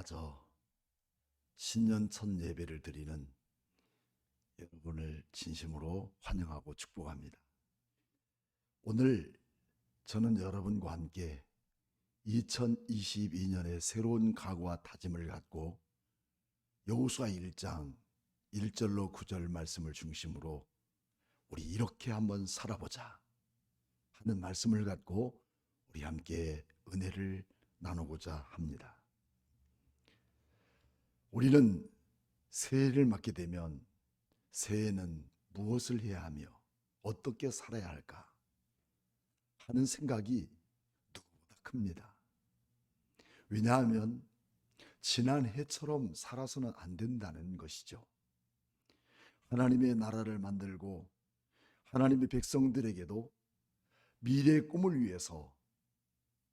맞아 신년 첫 예배를 드리는 여러분을 진심으로 환영하고 축복합니다. 오늘 저는 여러분과 함께 2022년의 새로운 각오와 다짐을 갖고 여호수아 1장 1절로 9절 말씀을 중심으로 우리 이렇게 한번 살아보자 하는 말씀을 갖고 우리 함께 은혜를 나누고자 합니다. 우리는 새해를 맞게 되면 새해는 무엇을 해야 하며 어떻게 살아야 할까 하는 생각이 누구보다 큽니다. 왜냐하면 지난 해처럼 살아서는 안 된다는 것이죠. 하나님의 나라를 만들고 하나님의 백성들에게도 미래의 꿈을 위해서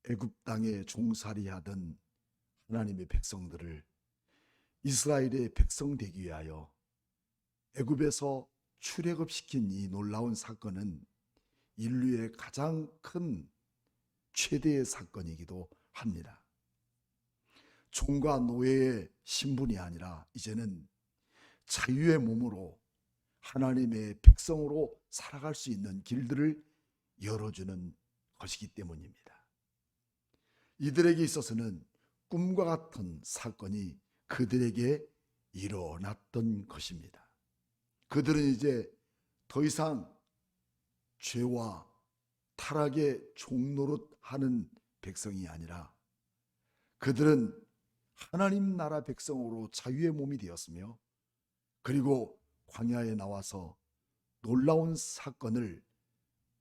애굽 땅에 종살이하던 하나님의 백성들을 이스라엘의 백성 되기 위하여 애굽에서 출애굽시킨 이 놀라운 사건은 인류의 가장 큰 최대의 사건이기도 합니다. 종과 노예의 신분이 아니라 이제는 자유의 몸으로 하나님의 백성으로 살아갈 수 있는 길들을 열어주는 것이기 때문입니다. 이들에게 있어서는 꿈과 같은 사건이 그들에게 일어났던 것입니다. 그들은 이제 더 이상 죄와 타락의 종노릇하는 백성이 아니라 그들은 하나님 나라 백성으로 자유의 몸이 되었으며 그리고 광야에 나와서 놀라운 사건을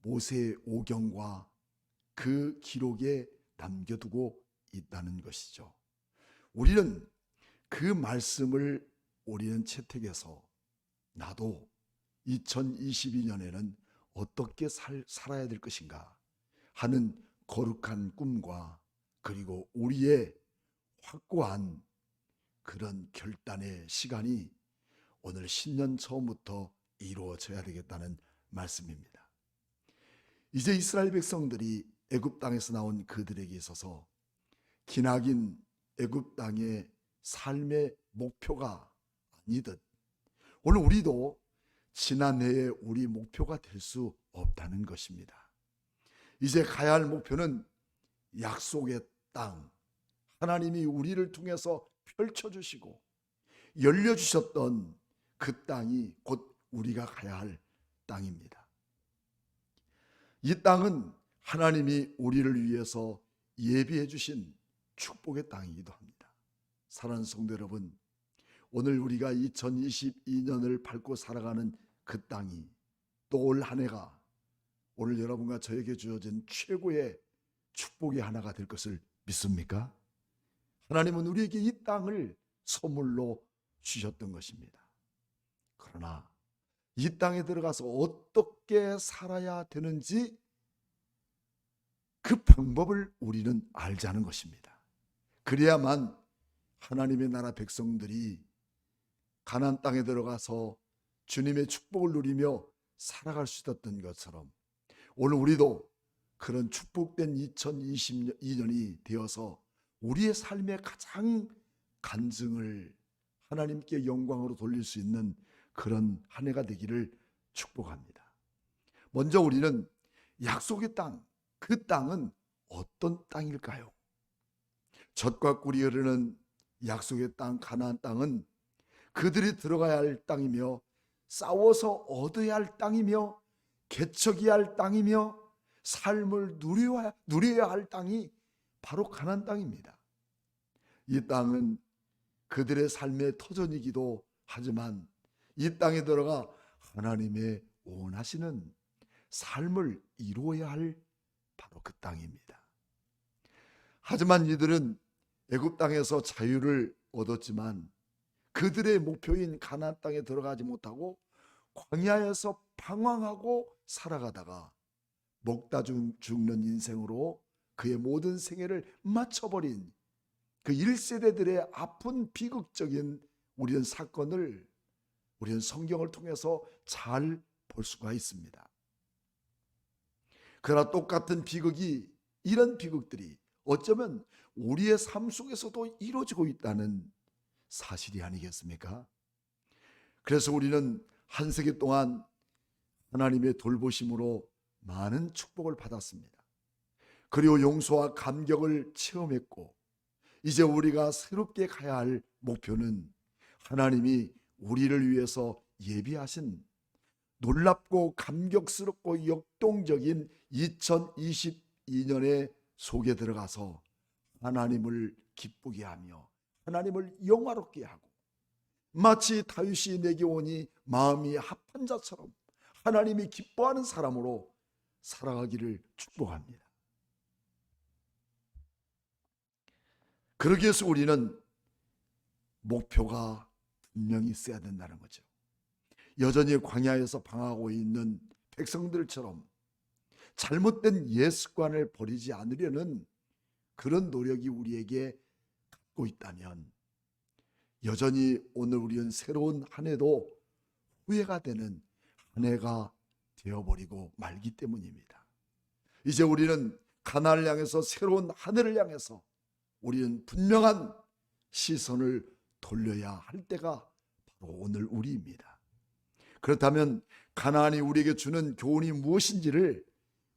모세의 오경과 그 기록에 남겨두고 있다는 것이죠. 우리는 그 말씀을 우리는 채택해서 나도 2022년에는 어떻게 살, 살아야 될 것인가 하는 거룩한 꿈과 그리고 우리의 확고한 그런 결단의 시간이 오늘 신년 처음부터 이루어져야 되겠다는 말씀입니다. 이제 이스라엘 백성들이 애굽 땅에서 나온 그들에게 있어서 기나긴 애굽 땅의 삶의 목표가 아니듯 오늘 우리도 지난해에 우리 목표가 될 수 없다는 것입니다. 이제 가야 할 목표는 약속의 땅, 하나님이 우리를 통해서 펼쳐주시고 열려주셨던 그 땅이 곧 우리가 가야 할 땅입니다. 이 땅은 하나님이 우리를 위해서 예비해 주신 축복의 땅이기도 합니다. 사랑하는 성도 여러분, 오늘 우리가 2022년을 밟고 살아가는 그 땅이 또 올 한 해가 오늘 여러분과 저에게 주어진 최고의 축복의 하나가 될 것을 믿습니까? 하나님은 우리에게 이 땅을 선물로 주셨던 것입니다. 그러나 이 땅에 들어가서 어떻게 살아야 되는지 그 방법을 우리는 알자는 것입니다. 그래야만 하나님의 나라 백성들이 가나안 땅에 들어가서 주님의 축복을 누리며 살아갈 수 있었던 것처럼 오늘 우리도 그런 축복된 2022년이 되어서 우리의 삶의 가장 간증을 하나님께 영광으로 돌릴 수 있는 그런 한 해가 되기를 축복합니다. 먼저 우리는 약속의 땅, 그 땅은 어떤 땅일까요? 젖과 꿀이 흐르는 약속의 땅, 가나안 땅은 그들이 들어가야 할 땅이며 싸워서 얻어야 할 땅이며 개척해야 할 땅이며 삶을 누려야, 누려야 할 땅이 바로 가나안 땅입니다. 이 땅은 그들의 삶의 터전이기도 하지만 이 땅에 들어가 하나님의 원하시는 삶을 이루어야 할 바로 그 땅입니다. 하지만 이들은 애굽 땅에서 자유를 얻었지만 그들의 목표인 가나안 땅에 들어가지 못하고 광야에서 방황하고 살아가다가 먹다 죽는 인생으로 그의 모든 생애를 마쳐버린 그 1세대들의 아픈 비극적인 우리는 사건을 우리는 성경을 통해서 잘 볼 수가 있습니다. 그러나 똑같은 비극이 이런 비극들이 어쩌면 우리의 삶 속에서도 이루어지고 있다는 사실이 아니겠습니까? 그래서 우리는 한 세기 동안 하나님의 돌보심으로 많은 축복을 받았습니다. 그리고 용서와 감격을 체험했고 이제 우리가 새롭게 가야 할 목표는 하나님이 우리를 위해서 예비하신 놀랍고 감격스럽고 역동적인 2022년의 속에 들어가서 하나님을 기쁘게 하며 하나님을 영화롭게 하고 마치 다윗이 내게 오니 마음이 합한 자처럼 하나님이 기뻐하는 사람으로 살아가기를 축복합니다. 그러기 위해서 우리는 목표가 분명히 있어야 된다는 거죠. 여전히 광야에서 방황하고 있는 백성들처럼 잘못된 옛 습관을 버리지 않으려는 그런 노력이 우리에게 갖고 있다면 여전히 오늘 우리는 새로운 한 해도 후회가 되는 한 해가 되어버리고 말기 때문입니다. 이제 우리는 가나를 향해서 새로운 한 해를 향해서 우리는 분명한 시선을 돌려야 할 때가 바로 오늘 우리입니다. 그렇다면 가나안이 우리에게 주는 교훈이 무엇인지를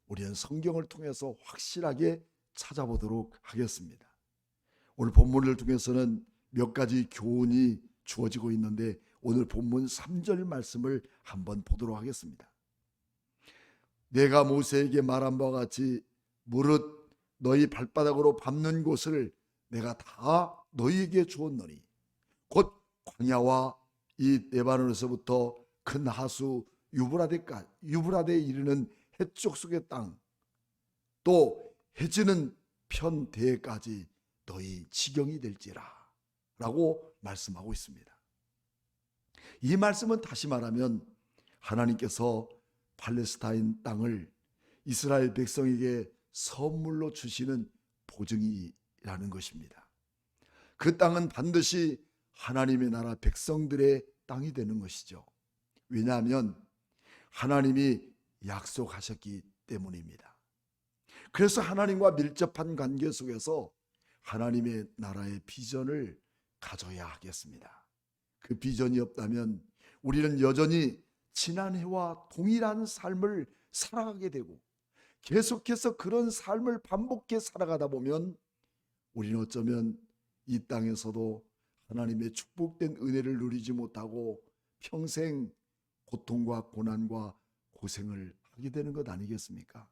우리는 성경을 통해서 확실하게 찾아보도록 하겠습니다. 오늘 본문을 통해서는 몇 가지 교훈이 주어지고 있는데 오늘 본문 3절 말씀을 한번 보도록 하겠습니다. 내가 모세에게 말한 바와 같이 무릇 너희 발바닥으로 밟는 곳을 내가 다 너희에게 주었노니 곧 광야와 이 레바논에서부터 큰 하수 유브라데까 유브라데에 이르는 해쪽 속의 땅 또 해지는 편대까지 너희 지경이 될지라 라고 말씀하고 있습니다. 이 말씀은 다시 말하면 하나님께서 팔레스타인 땅을 이스라엘 백성에게 선물로 주시는 보증이라는 것입니다. 그 땅은 반드시 하나님의 나라 백성들의 땅이 되는 것이죠. 왜냐하면 하나님이 약속하셨기 때문입니다. 그래서 하나님과 밀접한 관계 속에서 하나님의 나라의 비전을 가져야 하겠습니다. 그 비전이 없다면 우리는 여전히 지난해와 동일한 삶을 살아가게 되고 계속해서 그런 삶을 반복해 살아가다 보면 우리는 어쩌면 이 땅에서도 하나님의 축복된 은혜를 누리지 못하고 평생 고통과 고난과 고생을 하게 되는 것 아니겠습니까?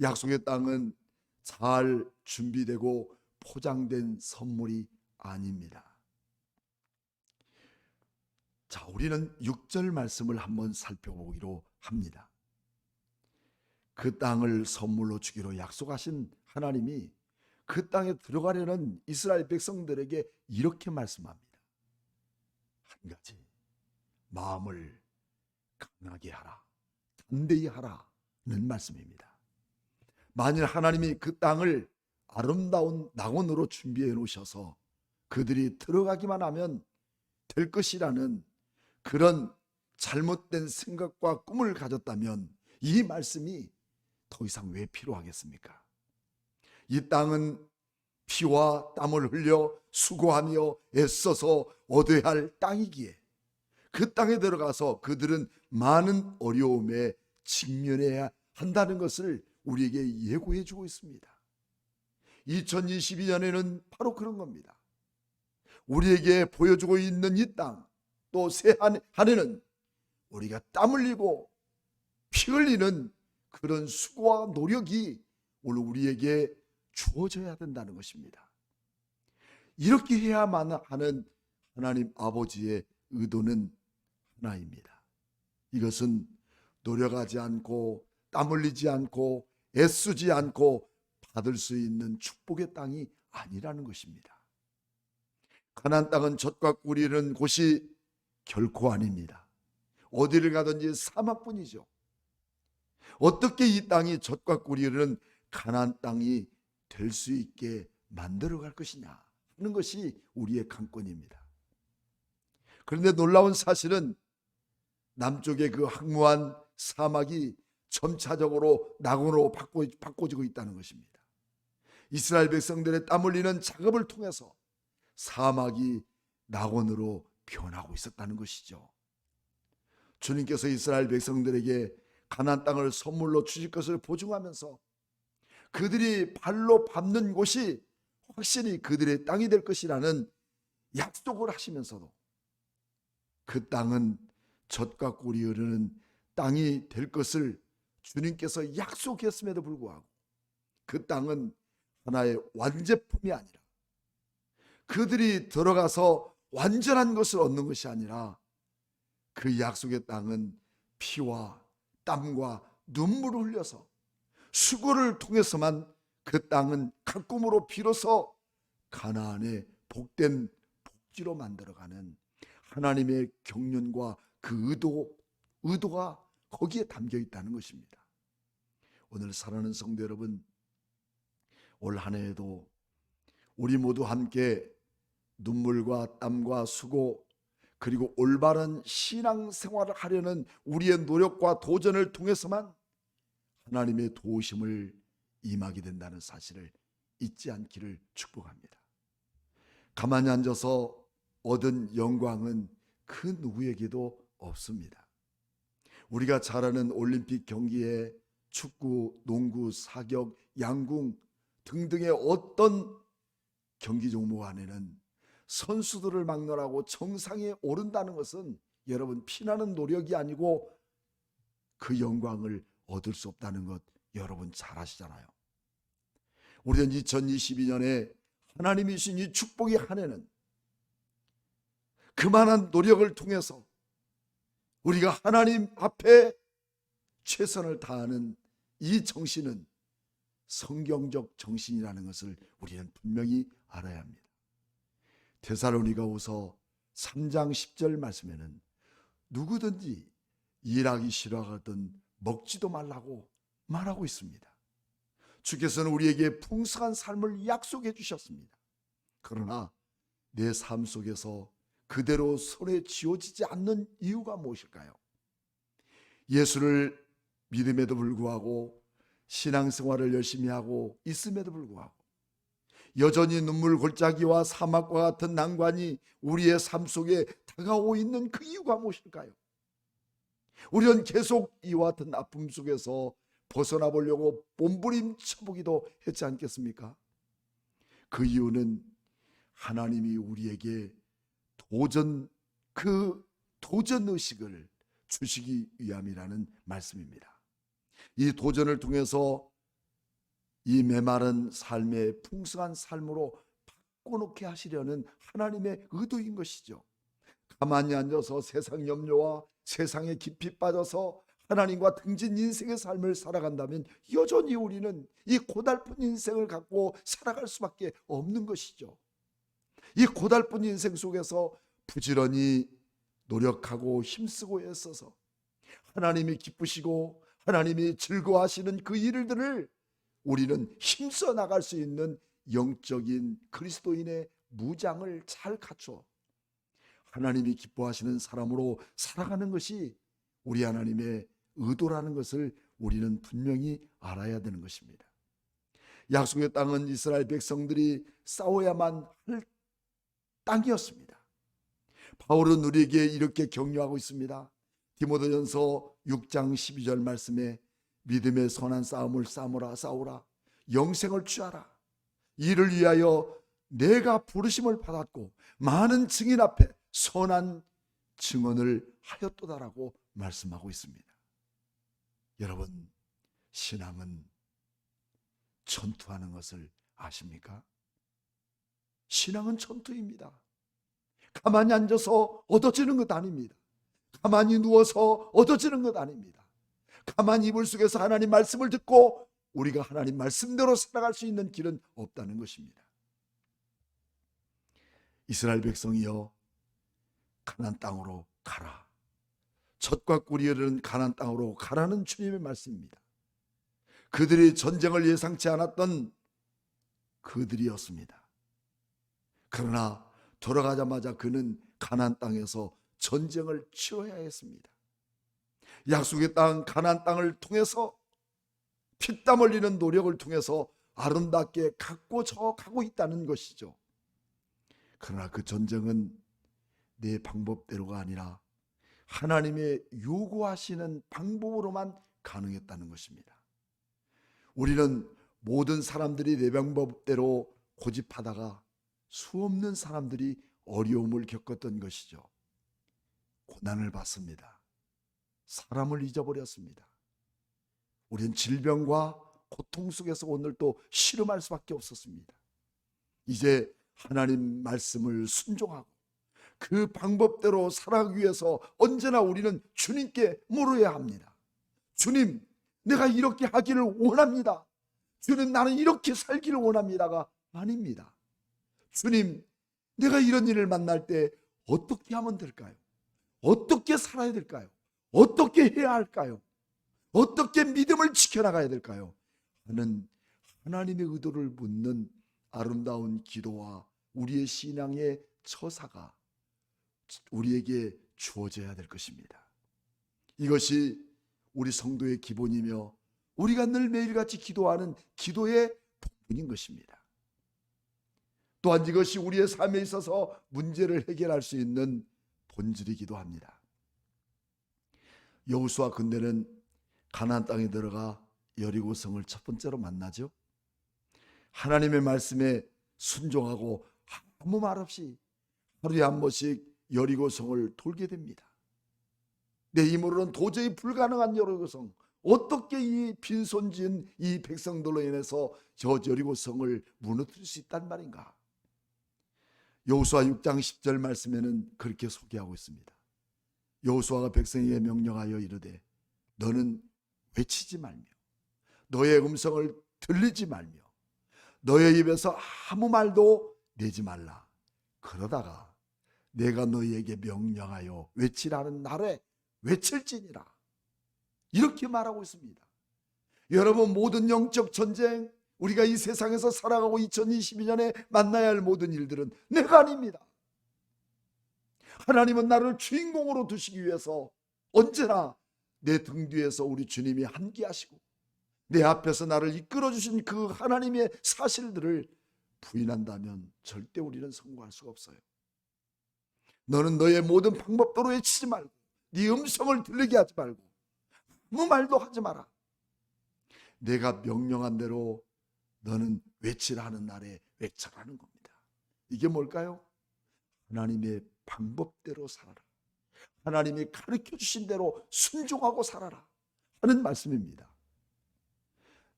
약속의 땅은 잘 준비되고 포장된 선물이 아닙니다. 자, 우리는 6절 말씀을 한번 살펴보기로 합니다. 그 땅을 선물로 주기로 약속하신 하나님이 그 땅에 들어가려는 이스라엘 백성들에게 이렇게 말씀합니다. 한 가지, 마음을 강하게 하라, 담대히 하라는 말씀입니다. 만일 하나님이 그 땅을 아름다운 낙원으로 준비해 놓으셔서 그들이 들어가기만 하면 될 것이라는 그런 잘못된 생각과 꿈을 가졌다면 이 말씀이 더 이상 왜 필요하겠습니까? 이 땅은 피와 땀을 흘려 수고하며 애써서 얻어야 할 땅이기에 그 땅에 들어가서 그들은 많은 어려움에 직면해야 한다는 것을 우리에게 예고해 주고 있습니다. 2022년에는 바로 그런 겁니다. 우리에게 보여주고 있는 이 땅, 또 새한 해는 우리가 땀 흘리고 피 흘리는 그런 수고와 노력이 오늘 우리에게 주어져야 된다는 것입니다. 이렇게 해야만 하는 하나님 아버지의 의도는 하나입니다. 이것은 노력하지 않고 땀 흘리지 않고 애쓰지 않고 받을 수 있는 축복의 땅이 아니라는 것입니다. 가나안 땅은 젖과 꿀이 흐르는 곳이 결코 아닙니다. 어디를 가든지 사막뿐이죠. 어떻게 이 땅이 젖과 꿀이 흐르는 가나안 땅이 될 수 있게 만들어 갈 것이냐 하는 것이 우리의 관건입니다. 그런데 놀라운 사실은 남쪽의 그 황무한 사막이 점차적으로 낙원으로 바꿔, 바꿔지고 있다는 것입니다. 이스라엘 백성들의 땀 흘리는 작업을 통해서 사막이 낙원으로 변하고 있었다는 것이죠. 주님께서 이스라엘 백성들에게 가나안 땅을 선물로 주실 것을 보증하면서 그들이 발로 밟는 곳이 확실히 그들의 땅이 될 것이라는 약속을 하시면서도 그 땅은 젖과 꿀이 흐르는 땅이 될 것을 주님께서 약속했음에도 불구하고 그 땅은 하나의 완제품이 아니라 그들이 들어가서 완전한 것을 얻는 것이 아니라 그 약속의 땅은 피와 땀과 눈물을 흘려서 수고를 통해서만 그 땅은 가꿈으로 비로소 가나안의 복된 복지로 만들어가는 하나님의 경륜과 그 의도 의도가 거기에 담겨 있다는 것입니다. 오늘 사랑하는 성도 여러분, 올 한 해에도 우리 모두 함께 눈물과 땀과 수고 그리고 올바른 신앙 생활을 하려는 우리의 노력과 도전을 통해서만 하나님의 도우심을 임하게 된다는 사실을 잊지 않기를 축복합니다. 가만히 앉아서 얻은 영광은 그 누구에게도 없습니다. 우리가 잘 아는 올림픽 경기에 축구, 농구, 사격, 양궁 등등의 어떤 경기 종목 안에는 선수들을 막론하고 정상에 오른다는 것은 여러분 피나는 노력이 아니고 그 영광을 얻을 수 없다는 것 여러분 잘 아시잖아요. 우리는 2022년에 하나님이 주신 이 축복의 한 해는 그만한 노력을 통해서 우리가 하나님 앞에 최선을 다하는 이 정신은 성경적 정신이라는 것을 우리는 분명히 알아야 합니다. 데살로니가후서 3장 10절 말씀에는 누구든지 일하기 싫어하거든 먹지도 말라고 말하고 있습니다. 주께서는 우리에게 풍성한 삶을 약속해 주셨습니다. 그러나 내 삶 속에서 그대로 손에 쥐어지지 않는 이유가 무엇일까요? 예수를 믿음에도 불구하고 신앙생활을 열심히 하고 있음에도 불구하고 여전히 눈물 골짜기와 사막과 같은 난관이 우리의 삶 속에 다가오고 있는 그 이유가 무엇일까요? 우리는 계속 이와 같은 아픔 속에서 벗어나 보려고 몸부림쳐 보기도 했지 않겠습니까? 그 이유는 하나님이 우리에게 도전 그 도전 의식을 주시기 위함이라는 말씀입니다. 이 도전을 통해서 이 메마른 삶의 풍성한 삶으로 바꿔놓게 하시려는 하나님의 의도인 것이죠. 가만히 앉아서 세상 염려와 세상에 깊이 빠져서 하나님과 등진 인생의 삶을 살아간다면 여전히 우리는 이 고달픈 인생을 갖고 살아갈 수밖에 없는 것이죠. 이 고달픈 인생 속에서 부지런히 노력하고 힘쓰고 애써서 하나님이 기쁘시고 하나님이 즐거워하시는 그 일들을 우리는 힘써 나갈 수 있는 영적인 그리스도인의 무장을 잘 갖춰 하나님이 기뻐하시는 사람으로 살아가는 것이 우리 하나님의 의도라는 것을 우리는 분명히 알아야 되는 것입니다. 약속의 땅은 이스라엘 백성들이 싸워야만 할 땅이었습니다. 바울은 우리에게 이렇게 격려하고 있습니다. 디모데전서 6장 12절 말씀에 믿음의 선한 싸움을 싸우라 싸우라 영생을 취하라 이를 위하여 내가 부르심을 받았고 많은 증인 앞에 선한 증언을 하였도다라고 말씀하고 있습니다. 여러분 신앙은 전투하는 것을 아십니까? 신앙은 전투입니다. 가만히 앉아서 얻어지는 것 아닙니다. 가만히 누워서 얻어지는 것 아닙니다. 가만히 이불 속에서 하나님 말씀을 듣고 우리가 하나님 말씀대로 살아갈 수 있는 길은 없다는 것입니다. 이스라엘 백성이여 가난 땅으로 가라. 젖과 꿀이 흐르는 가난 땅으로 가라는 주님의 말씀입니다. 그들이 전쟁을 예상치 않았던 그들이었습니다. 그러나 돌아가자마자 그는 가난 땅에서 전쟁을 치러야 했습니다. 약속의 땅 가나안 땅을 통해서 피땀 흘리는 노력을 통해서 아름답게 가꿔져 가고 있다는 것이죠. 그러나 그 전쟁은 내 방법대로가 아니라 하나님의 요구하시는 방법으로만 가능했다는 것입니다. 우리는 모든 사람들이 내 방법대로 고집하다가 수 없는 사람들이 어려움을 겪었던 것이죠. 고난을 받습니다. 사람을 잊어버렸습니다. 우리는 질병과 고통 속에서 오늘 또 씨름할 수밖에 없었습니다. 이제 하나님 말씀을 순종하고 그 방법대로 살아가기 위해서 언제나 우리는 주님께 물어야 합니다. 주님, 내가 이렇게 하기를 원합니다. 주님, 나는 이렇게 살기를 원합니다가 아닙니다. 주님, 내가 이런 일을 만날 때 어떻게 하면 될까요? 어떻게 살아야 될까요? 어떻게 해야 할까요? 어떻게 믿음을 지켜나가야 될까요? 하는 하나님의 의도를 묻는 아름다운 기도와 우리의 신앙의 처사가 우리에게 주어져야 될 것입니다. 이것이 우리 성도의 기본이며 우리가 늘 매일같이 기도하는 기도의 본분인 것입니다. 또한 이것이 우리의 삶에 있어서 문제를 해결할 수 있는 본질이기도 합니다. 여호수아 군대는 가나안 땅에 들어가 여리고 성을 첫 번째로 만나죠. 하나님의 말씀에 순종하고 아무 말 없이 하루에 한 번씩 여리고 성을 돌게 됩니다. 내 힘으로는 도저히 불가능한 여리고 성. 어떻게 이 빈손진 이 백성들로 인해서 저 여리고 성을 무너뜨릴 수 있단 말인가? 여호수아 6장 10절 말씀에는 그렇게 소개하고 있습니다. 여호수아가 백성에게 명령하여 이르되 너는 외치지 말며 너의 음성을 들리지 말며 너의 입에서 아무 말도 내지 말라. 그러다가 내가 너희에게 명령하여 외치라는 날에 외칠지니라. 이렇게 말하고 있습니다. 여러분 모든 영적 전쟁 우리가 이 세상에서 살아가고 2022년에 만나야 할 모든 일들은 내가 아닙니다. 하나님은 나를 주인공으로 두시기 위해서 언제나 내 등 뒤에서 우리 주님이 함께하시고 내 앞에서 나를 이끌어 주신 그 하나님의 사실들을 부인한다면 절대 우리는 성공할 수가 없어요. 너는 너의 모든 방법대로 외치지 말고 네 음성을 들리게 하지 말고 아무 말도 하지 마라. 내가 명령한 대로 너는 외치라 하는 날에 외쳐라는 겁니다. 이게 뭘까요? 하나님의 방법대로 살아라. 하나님이 가르쳐 주신 대로 순종하고 살아라 하는 말씀입니다.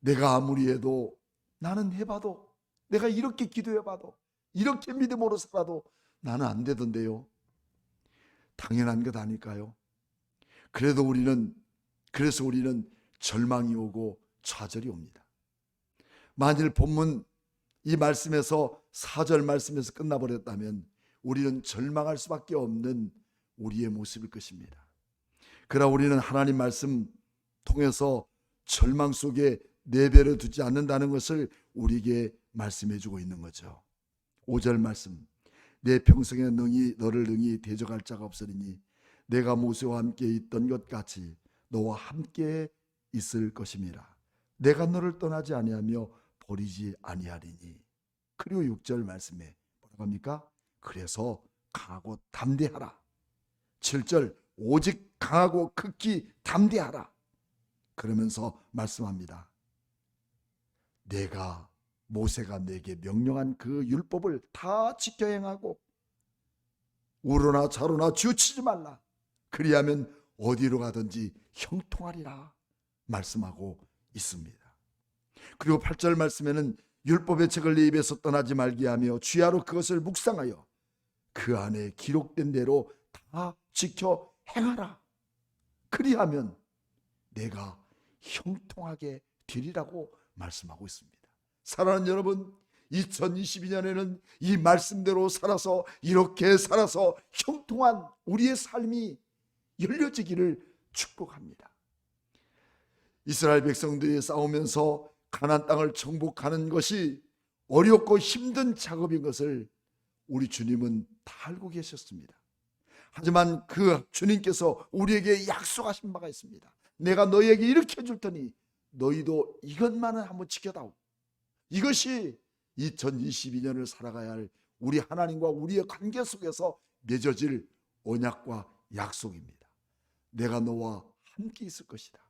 내가 아무리 해도 나는 해봐도 내가 이렇게 기도해봐도 이렇게 믿음으로 살아도 나는 안 되던데요. 당연한 것 아닐까요? 그래도 우리는 그래서 우리는 절망이 오고 좌절이 옵니다. 만일 본문 이 말씀에서 4절 말씀에서 끝나버렸다면 우리는 절망할 수밖에 없는 우리의 모습일 것입니다. 그러나 우리는 하나님 말씀 통해서 절망 속에 내버려 두지 않는다는 것을 우리에게 말씀해 주고 있는 거죠. 5절 말씀. 내 평생에 능히 너를 능히 대적할 자가 없으리니 내가 모세와 함께 있던 것 같이 너와 함께 있을 것임이라. 내가 너를 떠나지 아니하며 버리지 아니하리니. 그리고 6절 말씀에 뭐라고 합니까? 그래서 강하고 담대하라. 7절 오직 강하고 극히 담대하라. 그러면서 말씀합니다. 내가 모세가 내게 명령한 그 율법을 다 지켜 행하고 우로나 좌로나 지우치지 말라. 그리하면 어디로 가든지 형통하리라 말씀하고 있습니다. 그리고 8절 말씀에는 율법의 책을 내 입에서 떠나지 말게 하며 주야로 그것을 묵상하여 그 안에 기록된 대로 다 지켜 행하라. 그리하면 내가 형통하게 되리라고 말씀하고 있습니다. 사랑하는 여러분, 2022년에는 이 말씀대로 살아서 이렇게 살아서 형통한 우리의 삶이 열려지기를 축복합니다. 이스라엘 백성들이 싸우면서 가나안 땅을 정복하는 것이 어렵고 힘든 작업인 것을 우리 주님은 다 알고 계셨습니다. 하지만 그 주님께서 우리에게 약속하신 바가 있습니다. 내가 너희에게 이렇게 해줄 테니 너희도 이것만은 한번 지켜다오. 이것이 2022년을 살아가야 할 우리 하나님과 우리의 관계 속에서 맺어질 언약과 약속입니다. 내가 너와 함께 있을 것이다.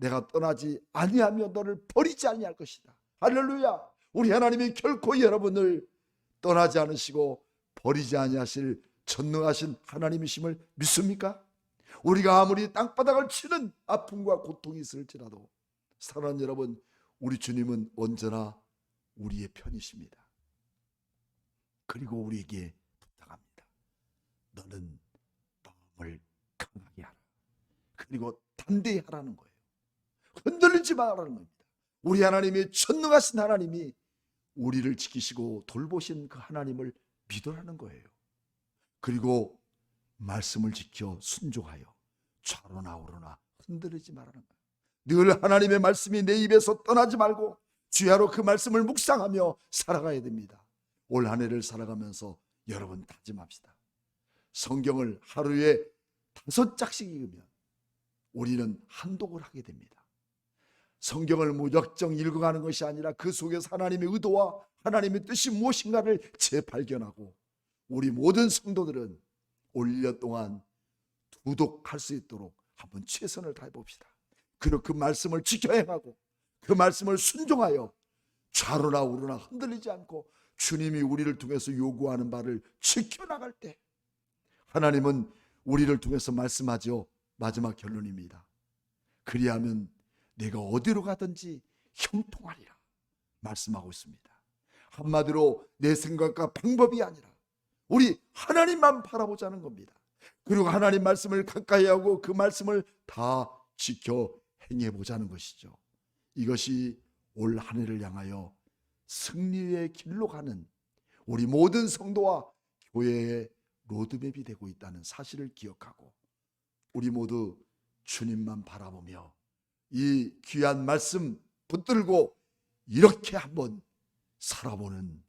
내가 떠나지 아니하며 너를 버리지 아니할 것이다. 할렐루야. 우리 하나님이 결코 여러분을 떠나지 않으시고 버리지 아니하실 전능하신 하나님이심을 믿습니까? 우리가 아무리 땅바닥을 치는 아픔과 고통이 있을지라도 사랑하는 여러분, 우리 주님은 언제나 우리의 편이십니다. 그리고 우리에게 부탁합니다. 너는 마음을 강하게 하라. 그리고 담대히 하라는 거예요. 흔들리지 말라는 겁니다. 우리 하나님이 전능하신 하나님이 우리를 지키시고 돌보신 그 하나님을 믿으라는 거예요. 그리고 말씀을 지켜 순종하여 좌로나 우로나 흔들리지 말라는 거예요. 늘 하나님의 말씀이 내 입에서 떠나지 말고 주야로 그 말씀을 묵상하며 살아가야 됩니다. 올 한 해를 살아가면서 여러분 다짐합시다. 성경을 하루에 다섯 장씩 읽으면 우리는 한독을 하게 됩니다. 성경을 무작정 읽어가는 것이 아니라 그 속에서 하나님의 의도와 하나님의 뜻이 무엇인가를 재발견하고 우리 모든 성도들은 올년 동안 두독할 수 있도록 한번 최선을 다해 봅시다. 그리고 그 말씀을 지켜 행하고 그 말씀을 순종하여 좌로나 우로나 흔들리지 않고 주님이 우리를 통해서 요구하는 바를 지켜나갈 때 하나님은 우리를 통해서 말씀하죠. 마지막 결론입니다. 그리하면 내가 어디로 가든지 형통하리라 말씀하고 있습니다. 한마디로 내 생각과 방법이 아니라 우리 하나님만 바라보자는 겁니다. 그리고 하나님 말씀을 가까이 하고 그 말씀을 다 지켜 행해 보자는 것이죠. 이것이 올 한 해를 향하여 승리의 길로 가는 우리 모든 성도와 교회의 로드맵이 되고 있다는 사실을 기억하고 우리 모두 주님만 바라보며 이 귀한 말씀 붙들고 이렇게 한번 살아보는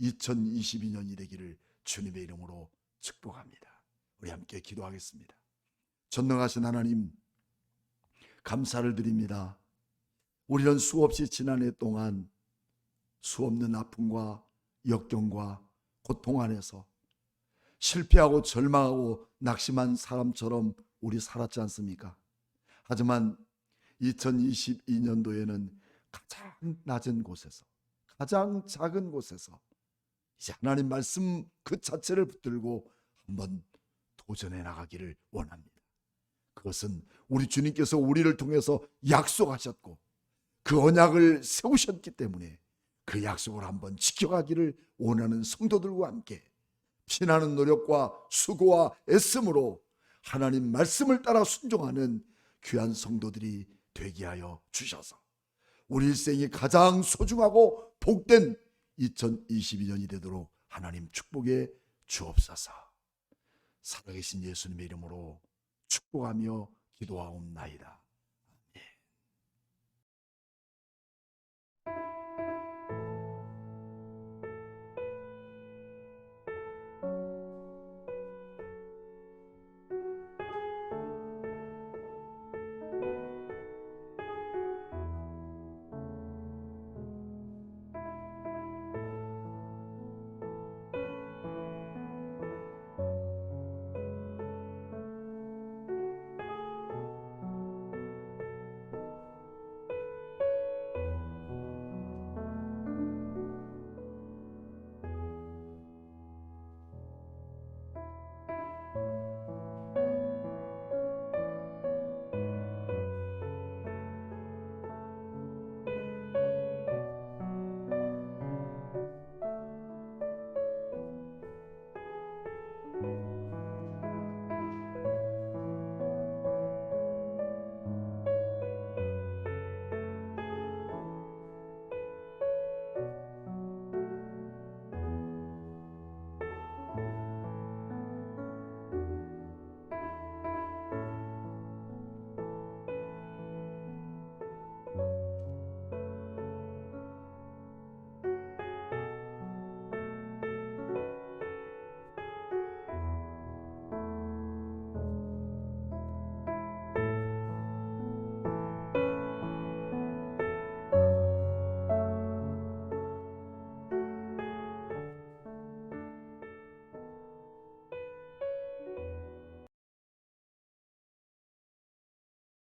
2022년이 되기를 주님의 이름으로 축복합니다. 우리 함께 기도하겠습니다. 전능하신 하나님 감사를 드립니다. 우리는 수없이 지난 해 동안 수없는 아픔과 역경과 고통 안에서 실패하고 절망하고 낙심한 사람처럼 우리 살았지 않습니까? 하지만 2022년도에는 가장 낮은 곳에서 가장 작은 곳에서 이제 하나님 말씀 그 자체를 붙들고 한번 도전해 나가기를 원합니다. 그것은 우리 주님께서 우리를 통해서 약속하셨고 그 언약을 세우셨기 때문에 그 약속을 한번 지켜가기를 원하는 성도들과 함께 피나는 노력과 수고와 애씀으로 하나님 말씀을 따라 순종하는 귀한 성도들이 되게 하여 주셔서 우리 일생이 가장 소중하고 복된 2022년이 되도록 하나님 축복에 주옵소서. 살아계신 예수님의 이름으로 축복하며 기도하옵나이다. 아멘.